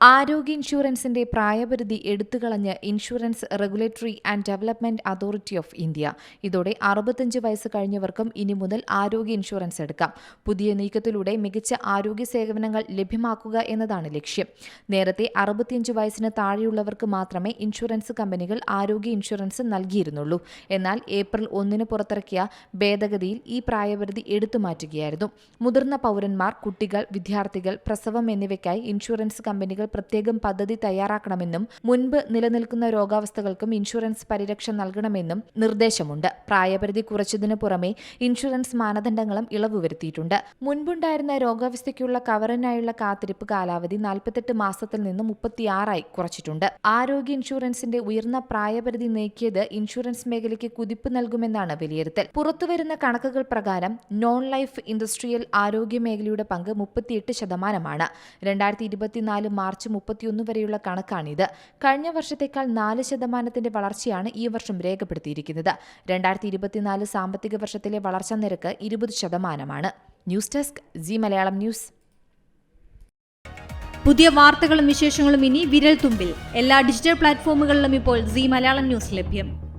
ആരോഗ്യ ഇൻഷുറൻസിന്റെ പ്രായപരിധി എടുത്തുകളഞ്ഞ് insurance regulatory and development authority of India. ഇതോടെ അറുപത്തഞ്ച് വയസ്സ് കഴിഞ്ഞവർക്കും ഇനി മുതൽ ആരോഗ്യ ഇൻഷുറൻസ് എടുക്കാം. പുതിയ നീക്കത്തിലൂടെ മികച്ച ആരോഗ്യ സേവനങ്ങൾ ലഭ്യമാക്കുക എന്നതാണ് ലക്ഷ്യം. നേരത്തെ അറുപത്തിയഞ്ച് വയസ്സിന് താഴെയുള്ളവർക്ക് മാത്രമേ ഇൻഷുറൻസ് കമ്പനികൾ ആരോഗ്യ ഇൻഷുറൻസ് നൽകിയിരുന്നുള്ളൂ. എന്നാൽ ഏപ്രിൽ ഒന്നിന് പുറത്തിറക്കിയ ഭേദഗതിയിൽ ഈ പ്രായപരിധി എടുത്തുമാറ്റുകയായിരുന്നു മുതിർന്ന പൗരന്മാർ കുട്ടികൾ വിദ്യാർത്ഥികൾ പ്രസവം എന്നിവയ്ക്കായി ഇൻഷുറൻസ് കമ്പനികൾ പ്രത്യേകം പദ്ധതി തയ്യാറാക്കണമെന്നും മുൻപ് നിലനിൽക്കുന്ന രോഗാവസ്ഥകൾക്കും ഇൻഷുറൻസ് പരിരക്ഷ നൽകണമെന്നും നിർദ്ദേശമുണ്ട്. പ്രായപരിധി കുറച്ചതിനു പുറമെ ഇൻഷുറൻസ് മാനദണ്ഡങ്ങളും ഇളവ് വരുത്തിയിട്ടുണ്ട് മുൻപുണ്ടായിരുന്ന രോഗാവസ്ഥയ്ക്കുള്ള കവറിനായുള്ള കാത്തിരിപ്പ് കാലാവധി നാൽപ്പത്തെട്ട് മാസത്തിൽ നിന്ന് മുപ്പത്തിയാറായി കുറച്ചിട്ടുണ്ട്. ആരോഗ്യ ഇൻഷുറൻസിന്റെ ഉയർന്ന പ്രായപരിധി നീക്കിയത് ഇൻഷുറൻസ് മേഖലയ്ക്ക് കുതിപ്പ് നൽകുമെന്നാണ് വിലയിരുത്തൽ. പുറത്തുവരുന്ന കണക്കുകൾ പ്രകാരം നോൺ ലൈഫ് ഇൻഡസ്ട്രിയൽ ആരോഗ്യ മേഖലയുടെ പങ്ക് മുപ്പത്തിയെട്ട് ശതമാനമാണ്. രണ്ടായിരത്തി ഇരുപത്തിനാല് മാർച്ച് മുപ്പത്തിയൊന്ന് വരെയുള്ള കണക്കാണിത്. കഴിഞ്ഞ വർഷത്തേക്കാൾ നാല് ശതമാനത്തിന്റെ വളർച്ചയാണ് ഈ വർഷം രേഖപ്പെടുത്തിയിരിക്കുന്നത്. രണ്ടായിരത്തി ഇരുപത്തിനാല് സാമ്പത്തിക വർഷത്തിലെ വളർച്ചാ നിരക്ക് ഇരുപത് ശതമാനമാണ്. News desk Zee Malayalam news. പുതിയ വാർത്തകളും വിശേഷങ്ങളും ഇനി വിരൽ തുമ്പിൽ എല്ലാ ഡിജിറ്റൽ പ്ലാറ്റ്ഫോമുകളിലും ഇപ്പോൾ സി മലയാളം ന്യൂസ് ലഭ്യം.